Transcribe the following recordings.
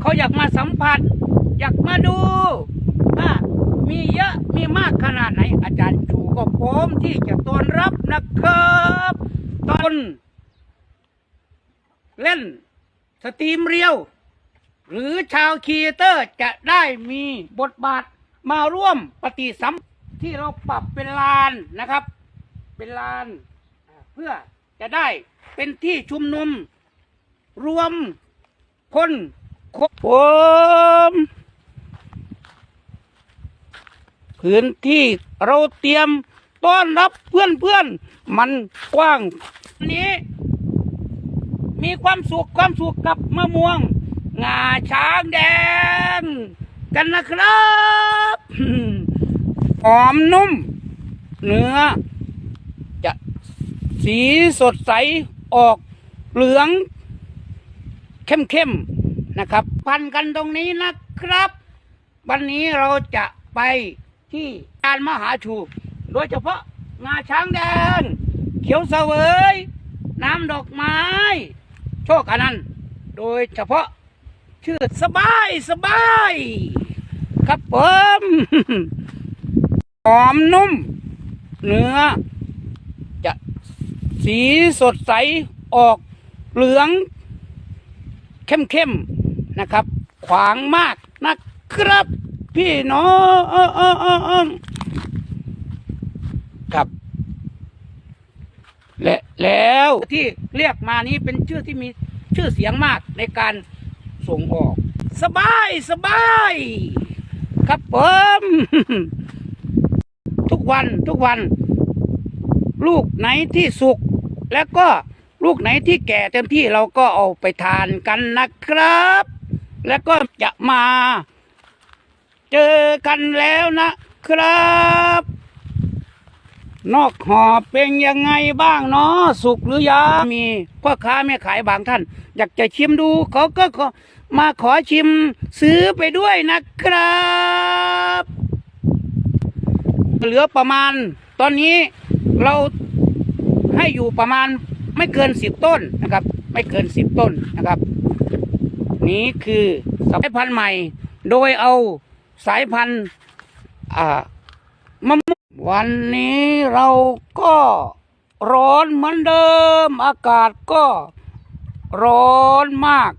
เขาอยากมาสัมผัส อยากมาดูว่ามีเยอะมีมากขนาดไหน อาจารย์ชูก็พร้อมที่จะต้อนรับนะครับตอนเล่นสตรีมเรียว หรือชาวคีเตอร์จะได้มีบทบาทมาร่วมปฏิสัมที่เราปรับเป็นลานนะครับ เป็นลานเพื่อจะได้เป็นที่ชุมนุมรวมคน ครบผมพื้นที่เราเตรียมต้อนรับเพื่อนเพื่อนๆมันกว้างวันนี้ มีความสุขความสุขกับมะม่วง งาช้างแดง กันนะครับหอมนุ่ม เนื้อ จะสีสดใสออกเหลือง เข้มๆ นะครับ พันกันตรงนี้นะครับ วันนี้เราจะไปที่การมหาชูโดยเฉพาะงาช้างแดง เขียวเสวย น้ำดอกไม้ โชคอนันต์โดยเฉพาะชื่อสบายสบาย ครับผมหอมนุ่ม เนื้อ จะสีสดใสออกเหลือง เข้มๆ นะครับ ขวางมากนะครับ พี่น้องครับ และแล้วที่เรียกมานี้เป็นชื่อที่มีชื่อเสียงมากในการส่งออก สบายสบาย ครับผมทุกวันทุกวัน ลูกไหนที่สุก แล้วก็ลูกไหนที่แก่เต็มที่เราก็เอาไปทานกันนะครับ แล้วก็จะมา เจอกันแล้วนะครับ นอกหอบเป็นยังไงบ้างเนาะสุกหรือยังมีพ่อค้าแม่ขายบางท่าน อยากจะชิมดูเขาก็ขอมาขอชิมซื้อไปด้วยนะครับ เหลือประมาณ ตอนนี้เราให้อยู่ประมาณไม่เกินสิบต้นนะครับ ไม่เกินสิบต้นนะครับ นี้คือสายพันธุ์ใหม่ โดยเอาสายพันธุ์อ่ามะม่วงวันนี้เราก็ร้อนเหมือนเดิม อากาศก็ร้อนมาก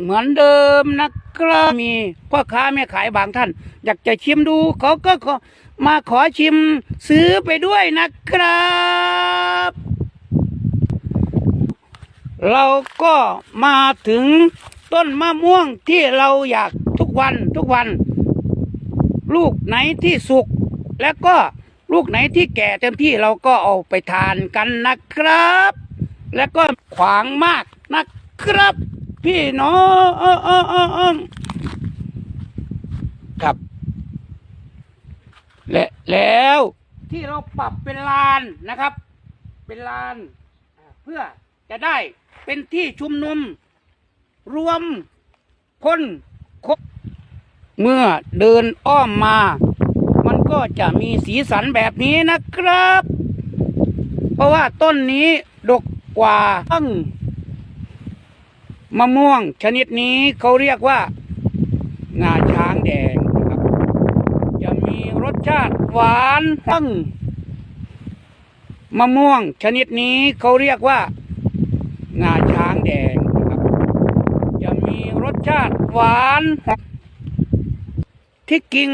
เหมือนเดิมนะครับมีพ่อค้าแม่ขายบางท่าน อยากจะชิมดูเขาก็ขอมาขอชิมซื้อไปด้วยนะครับ เราก็มาถึง ต้นมะม่วงที่เราอยากทุกวันทุกวัน ลูกไหนที่สุก แล้วก็ลูกไหนที่แก่เต็มที่เราก็เอาไปทานกันนะครับ แล้วก็ขวางมากนะครับ พี่น้องครับ และแล้วที่เราปรับเป็นลานนะครับ เป็นลานเพื่อจะได้เป็นที่ชุมนุม รวมคนคบเมื่อเดินอ้อมมา มันก็จะมีสีสันแบบนี้นะครับ เพราะว่าต้นนี้ดกกว่าต้นมะม่วงชนิดนี้เขาเรียกว่างาช้างแดงนะครับ จะมีรสชาติหวานตั้งมะม่วงชนิดนี้เขาเรียกว่างาช้างแดงนะครับ จะมีรส ชาติหวาน ที่กิ่ง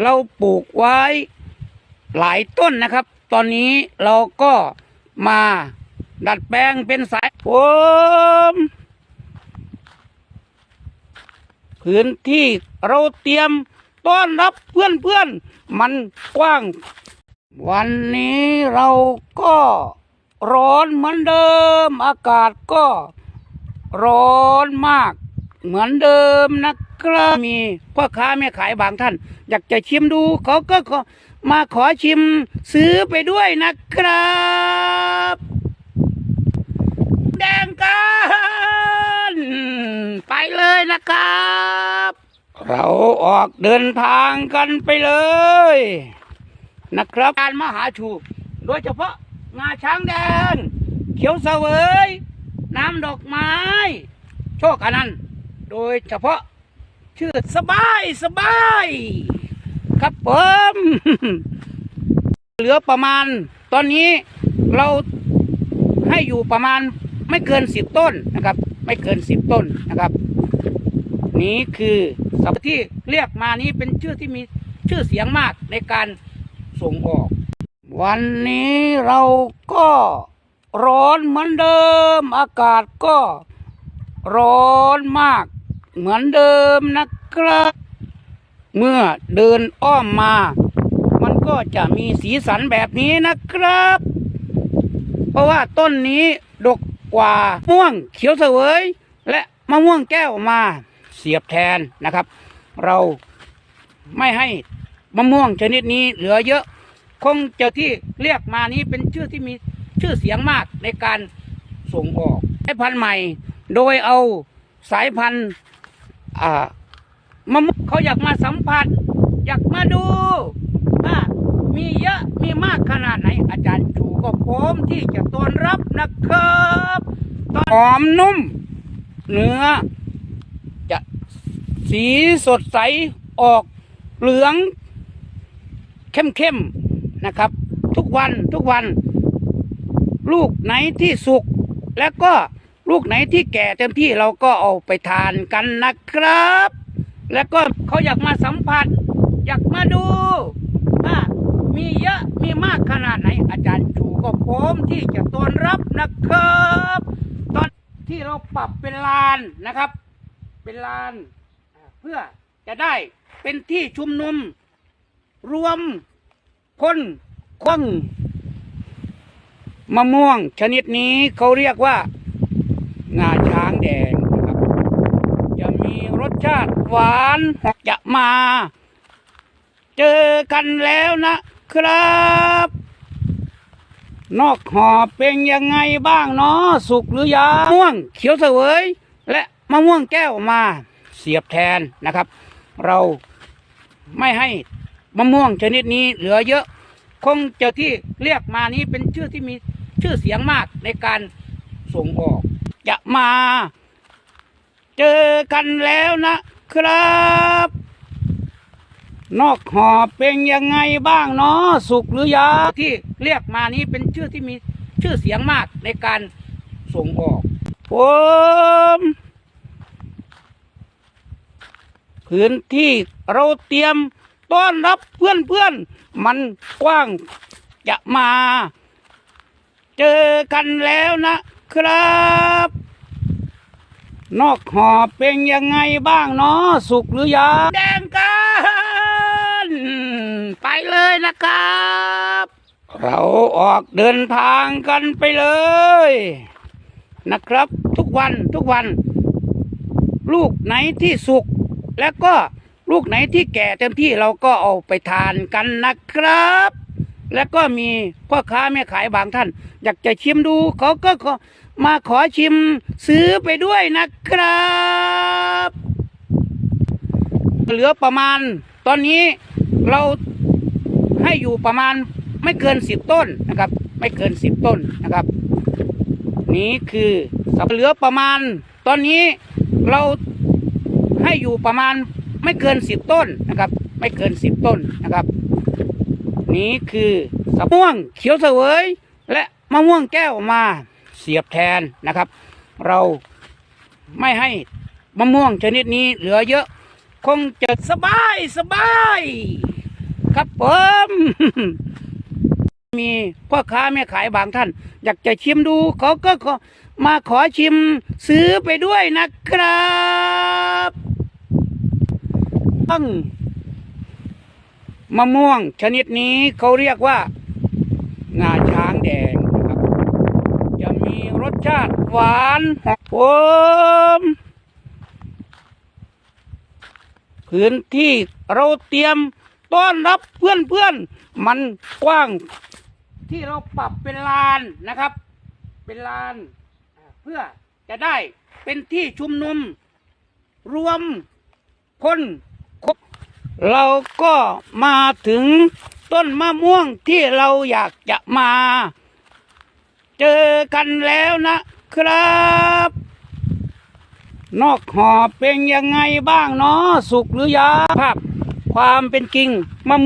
เราปลูกไว้หลายต้นนะครับ ตอนนี้เราก็มาดัดแปลงเป็นสายผมพื้นที่เราเตรียมต้อนรับเพื่อนเพื่อนๆมันกว้าง วันนี้เราก็ร้อนเหมือนเดิม อากาศก็ร้อนมาก เหมือนเดิมนะครับมีพ่อค้าแม่ขายบางท่าน อยากจะชิมดูเขาก็ขอมาขอชิมซื้อไปด้วยนะครับ แดงกันไปเลยนะครับ เราออกเดินทางกันไปเลย นะครับการมหาชู โดยเฉพาะงาช้างแดง เขียวเสวย น้ำดอกไม้ โชคอนันต์ โดยเฉพาะชื่อสบายสบาย ครับผมเหลือประมาณ ตอนนี้เราให้อยู่ประมาณไม่เกินสิบต้นนะครับ ไม่เกินสิบต้นนะครับ นี้คือสัตว์ที่เรียกมานี้เป็นชื่อที่มีชื่อเสียงมากในการส่งออก วันนี้เราก็ร้อนเหมือนเดิม อากาศก็ร้อนมาก เหมือนเดิมนะครับ เมื่อเดินอ้อมมา มันก็จะมีสีสันแบบนี้นะครับ เพราะว่าต้นนี้ดกกว่าม่วงเขียวเสวย และมะม่วงแก้วมาเสียบแทนนะครับ เราไม่ให้มะม่วงชนิดนี้เหลือเยอะ คงจะที่เรียกมานี้เป็นชื่อที่มีชื่อเสียงมากในการส่งออกสายพันธุ์ใหม่ โดยเอาสายพันธุ์ อ่ามะม่วงเขาอยากมาสัมผัส อยากมาดูว่ามีเยอะมีมากขนาดไหน อาจารย์ชูก็พร้อมที่จะต้อนรับนะครับหอมนุ่ม เนื้อ จะสีสดใสออกเหลือง เข้มๆนะครับ ทุกวันทุกวัน ลูกไหนที่สุกแล้วก็ ลูกไหนที่แก่เต็มที่เราก็เอาไปทานกันนะครับ แล้วก็เขาอยากมาสัมผัส อยากมาดูว่ามีเยอะมีมากขนาดไหน อาจารย์ชูก็พร้อมที่จะต้อนรับนะครับ ตอนที่เราปรับเป็นลานนะครับ เป็นลานเพื่อจะได้เป็นที่ชุมนุม รวมคนคนมะม่วงชนิดนี้เขาเรียกว่า งาช้างแดงนะครับจะมีรสชาติหวานจะมา เจอกันแล้วนะครับ นอกหอบเป็นยังไงบ้างเนาะสุกหรือยังมะม่วงเขียวเสวย และมะม่วงแก้วมาเสียบแทนนะครับ เราไม่ให้มะม่วงชนิดนี้เหลือเยอะ คงจะที่เรียกมานี้เป็นชื่อที่มีชื่อเสียงมากในการส่งออก จะมา เจอกันแล้วนะครับ นอกหอเป็นยังไงบ้างเนาะสุกหรือยังที่เรียกมานี้เป็นชื่อที่มีชื่อเสียงมากในการส่งออกผมพื้นที่เราเตรียมต้อนรับเพื่อนเพื่อนมันกว้างจะมา เจอกันแล้วนะครับ นอกหอบเป็นยังไงบ้างเนาะสุกหรือยังแดงกันไปเลยนะครับ เราออกเดินทางกันไปเลย นะครับ ทุกวันทุกวัน ลูกไหนที่สุกแล้วก็ลูกไหนที่แก่เต็มที่เราก็เอาไปทานกันนะครับ แล้วก็มีพ่อค้าแม่ขายบางท่าน อยากจะชิมดู เขาก็ขอมาขอชิมซื้อไปด้วยนะครับ เหลือประมาณ ตอนนี้เราให้อยู่ประมาณไม่เกินสิบต้นนะครับ ไม่เกินสิบต้นนะครับ นี้คือเหลือประมาณ ตอนนี้เราให้อยู่ประมาณไม่เกินสิบต้นนะครับ ไม่เกินสิบต้นนะครับ นี้คือมะม่วงเขียวเสวย และมะม่วงแก้วมาเสียบแทนนะครับ เราไม่ให้มะม่วงชนิดนี้เหลือเยอะ คงจะสบายสบาย ครับผมมีพ่อค้าแม่ขายบางท่าน อยากจะชิมดูเขาก็ขอมาขอชิมซื้อไปด้วยนะครับต้อง มะม่วงชนิดนี้เขาเรียกว่า งาช้างแดงนะครับ จะมีรสชาติหวานผมพื้นที่เราเตรียมต้อนรับเพื่อนเพื่อนๆมันกว้าง ที่เราปรับเป็นลานนะครับ เป็นลาน เพื่อจะได้เป็นที่ชุมนุม รวมคน เราก็มาถึงต้นมะม่วงที่เราอยากจะมา เจอกันแล้วนะครับ นอกหอเป็นยังไงบ้างเนาะสุกหรือยังภาพความเป็นจริงมะม่วง